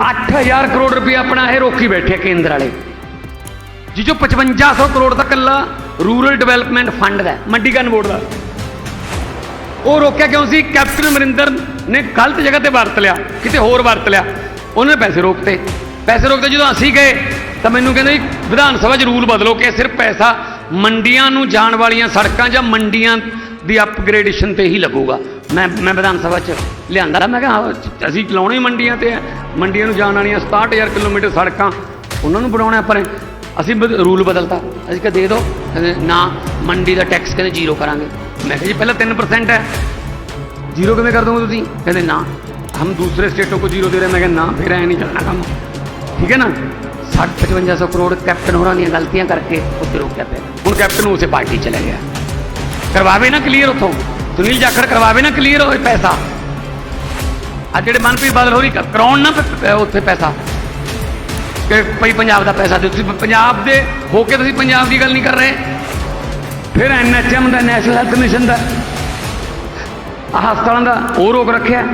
8000 ਕਰੋੜ ਰੁਪਏ ਆਪਣਾ ਇਹ ਰੋਕੀ ਬੈਠੇ ਕੇਂਦਰ ਵਾਲੇ। ਜੀ ਜੋ 5500 ਕਰੋੜ ਦਾ ਕੱਲਾ ਰੂਰਲ ਡਿਵੈਲਪਮੈਂਟ ਫੰਡ ਦਾ ਹੈ, ਮੰਡੀਕਰਨ ਬੋਰਡ ਦਾ। ਉਹ ਰੋਕਿਆ ਕਿਉਂ ਸੀ? ਕੈਪਟਨ ਅਮਰਿੰਦਰ ਨੇ ਗਲਤ ਜਗ੍ਹਾ ਤੇ ਵਰਤ ਲਿਆ ਕਿਤੇ ਹੋਰ ਵਰਤ ਲਿਆ। ਉਹਨੇ ਪੈਸੇ ਰੋਕਤੇ। ਪੈਸੇ ਰੋਕਦੇ ਜਦੋਂ ਅਸੀਂ ਗਏ ਤਾਂ ਮੈਨੂੰ ਕਹਿੰਦੇ ਜੀ ਵਿਧਾਨ ਸਭਾ 'ਚ ਰੂਲ ਬਦਲੋ ਕਿ ਸਿਰਫ ਪੈਸਾ ਮੰਡੀਆਂ ਨੂੰ ਜਾਣ ਵਾਲੀਆਂ ਸੜਕਾਂ ਜਾਂ ਮੰਡੀਆਂ ਦੀ ਅਪਗ੍ਰੇਡੇਸ਼ਨ ਤੇ ਹੀ ਲੱਗੂਗਾ। ਮੈਂ ਮੈਂ ਵਿਧਾਨ ਸਭਾ 'ਚ ਲਿਆਂਦਾ ਮੈਂ ਕਿਹਾ ਅਸੀਂ ਚਲਾਉਣੇ ਹੀ ਮੰਡੀਆਂ ਤੇ ਆ। ਮੰਡੀਆਂ ਨੂੰ ਜਾਣ ਵਾਲੀਆਂ 67000 ਕਿਲੋਮੀਟਰ ਸੜਕਾਂ, ਉਹਨਾਂ ਨੂੰ ਬਣਾਉਣਾ ਪਰ ਅਸੀਂ ਰੂਲ ਬਦਲਤਾ। ਅਸੀਂ ਕਹਿੰਦੇ ਦੇ ਦਿਓ ਨਾ, ਮੰਡੀ ਦਾ ਟੈਕਸ ਕਹਿੰਦੇ ਜ਼ੀਰੋ ਕਰਾਂਗੇ। ਮੈਂ ਕਿਹਾ, ਜੀ, ਪਹਿਲਾਂ 3% ਹੈ। ਜ਼ੀਰੋ ਕਿਵੇਂ ਕਰ ਦੋਗੇ ਤੁਸੀਂ? ਕਹਿੰਦੇ, ਨਾ। ਹਮ ਦੂਸਰੇ ਸਟੇਟੋਂ ਕੋ ਜ਼ੀਰੋ ਦੇ ਰਹੇ। ਮੈਂ ਕਿਹਾ, ਨਾ, ਫਿਰ ਐ ਨਹੀਂ ਚੱਲਣਾ ਕੰਮ। ਠੀਕ ਹੈ ਨਾ? 55 ਸੌ ਕਰੋੜ ਕੈਪਟਨ ਹੋਰਾਂ ਦੀਆਂ ਗਲਤੀਆਂ ਕਰਕੇ ਉੱਥੇ ਰੋਕਿਆ ਪਿਆ। ਹੁਣ ਕੈਪਟਨ ਉਸੇ ਪਾਰਟੀ ਚਲਾ ਗਿਆ। ਕਰਵਾਵੇ ਨਾ ਕਲੀਅਰ ਉਥੋਂ। ਸੁਨੀਲ ਜਾਖੜ, ਕਰਵਾਵੇ ਨਾ ਕਲੀਅਰ ਹੋਏ ਪੈਸਾ। ਆ ਜਿਹੜੇ ਮਨਪ੍ਰੀਤ ਬਾਦਲ ਹੋਰੀ ਕਰਾਉਣ ਨਾ ਉੱਥੇ ਪੈਸਾ। ਕਿ ਭਈ ਪੰਜਾਬ ਦਾ ਪੈਸਾ ਦਿਓ। ਤੁਸੀਂ ਪੰਜਾਬ ਦੇ ਹੋ ਕੇ ਤੁਸੀਂ ਪੰਜਾਬ ਦੀ ਗੱਲ ਨਹੀਂ ਕਰ ਰਹੇ। ਫਿਰ ਐਨਐਚਐਮ ਦਾ, ਨੈਸ਼ਨਲ ਹੈਲਥ ਮਿਸ਼ਨ ਦਾ ਹਸਪਤਾਲਾਂ ਦਾ ਉਹ ਰੋਕ ਰੱਖਿਆ।